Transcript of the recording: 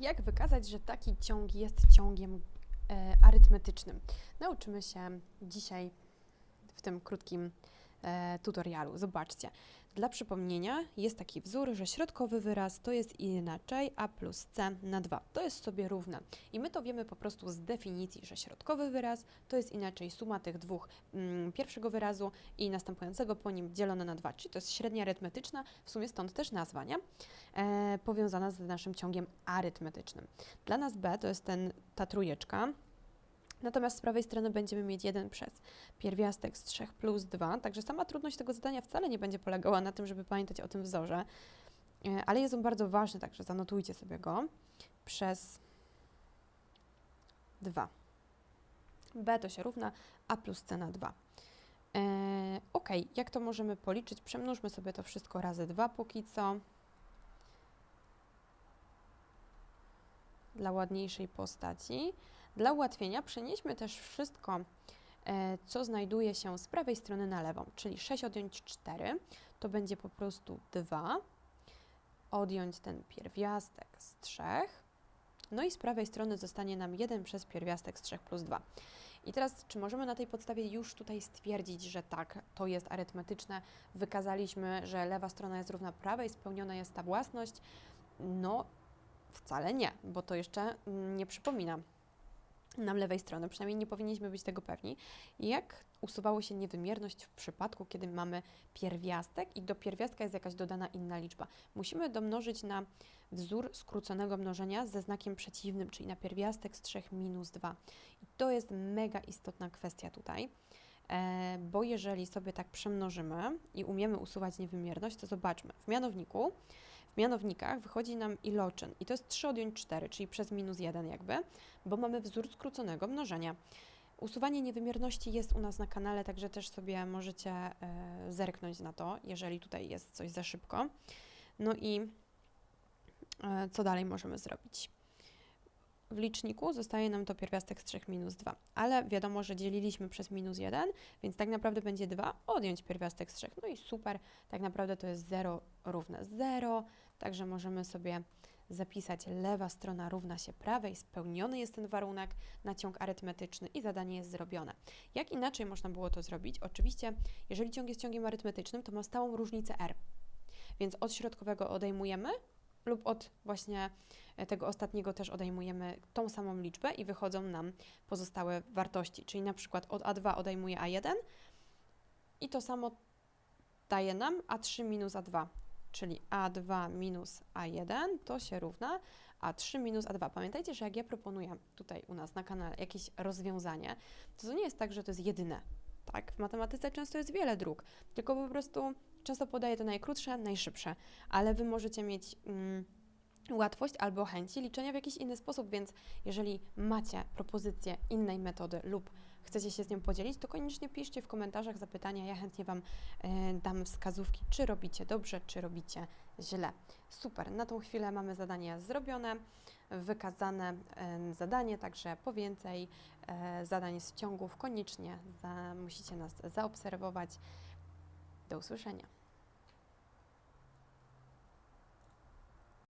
Jak wykazać, że taki ciąg jest ciągiem e, arytmetycznym? Nauczymy się dzisiaj w tym krótkim e, tutorialu. Zobaczcie. Dla przypomnienia jest taki wzór, że środkowy wyraz to jest inaczej a plus c na 2. To jest sobie równe. I my to wiemy po prostu z definicji, że środkowy wyraz to jest inaczej suma tych dwóch, mm, pierwszego wyrazu i następującego po nim dzielone na 2. Czyli to jest średnia arytmetyczna, w sumie stąd też nazwa, nie? E, powiązana z naszym ciągiem arytmetycznym. Dla nas b to jest ten, ta trójeczka, Natomiast z prawej strony będziemy mieć 1 przez pierwiastek z 3 plus 2, także sama trudność tego zadania wcale nie będzie polegała na tym, żeby pamiętać o tym wzorze, e, ale jest on bardzo ważny, także zanotujcie sobie go przez 2. b to się równa a plus c na 2. E, ok, jak to możemy policzyć? Przemnóżmy sobie to wszystko razy 2 póki co. Dla ładniejszej postaci. Dla ułatwienia przenieśmy też wszystko, e, co znajduje się z prawej strony na lewą, czyli 6 odjąć 4, to będzie po prostu 2, odjąć ten pierwiastek z 3, no i z prawej strony zostanie nam 1 przez pierwiastek z 3 plus 2. I teraz, czy możemy na tej podstawie już tutaj stwierdzić, że tak, to jest arytmetyczne, wykazaliśmy, że lewa strona jest równa prawej, spełniona jest ta własność? No, wcale nie, bo to jeszcze mm, nie przypomina nam lewej strony, przynajmniej nie powinniśmy być tego pewni, jak usuwało się niewymierność w przypadku, kiedy mamy pierwiastek i do pierwiastka jest jakaś dodana inna liczba. Musimy domnożyć na wzór skróconego mnożenia ze znakiem przeciwnym, czyli na pierwiastek z 3 minus 2. I to jest mega istotna kwestia tutaj, e, bo jeżeli sobie tak przemnożymy i umiemy usuwać niewymierność, to zobaczmy, w mianowniku w mianownikach wychodzi nam iloczyn i to jest 3 odjąć 4, czyli przez minus 1 jakby, bo mamy wzór skróconego mnożenia. Usuwanie niewymierności jest u nas na kanale, także też sobie możecie e, zerknąć na to, jeżeli tutaj jest coś za szybko. No i e, co dalej możemy zrobić? W liczniku zostaje nam to pierwiastek z 3 minus 2, ale wiadomo, że dzieliliśmy przez minus 1, więc tak naprawdę będzie 2 odjąć pierwiastek z 3. No i super, tak naprawdę to jest 0 równe 0, Także możemy sobie zapisać lewa strona równa się prawej, spełniony jest ten warunek na ciąg arytmetyczny i zadanie jest zrobione. Jak inaczej można było to zrobić? Oczywiście, jeżeli ciąg jest ciągiem arytmetycznym, to ma stałą różnicę r. Więc od środkowego odejmujemy lub od właśnie e, tego ostatniego też odejmujemy tą samą liczbę i wychodzą nam pozostałe wartości. Czyli na przykład od A2 odejmuję A1 i to samo daje nam A3 minus A2 czyli A2 minus A1 to się równa A3 minus A2. Pamiętajcie, że jak ja proponuję tutaj u nas na kanale jakieś rozwiązanie, to to nie jest tak, że to jest jedyne. Tak, w matematyce często jest wiele dróg, tylko po prostu często podaję to najkrótsze, najszybsze, ale Wy możecie mieć... Mm, łatwość albo chęci liczenia w jakiś inny sposób, więc jeżeli macie propozycję innej metody lub chcecie się z nią podzielić, to koniecznie piszcie w komentarzach zapytania. Ja chętnie Wam e, dam wskazówki, czy robicie dobrze, czy robicie źle. Super, na tą chwilę mamy zadanie zrobione, wykazane zadanie, także po więcej e, zadań z ciągów koniecznie za, musicie nas zaobserwować. Do usłyszenia.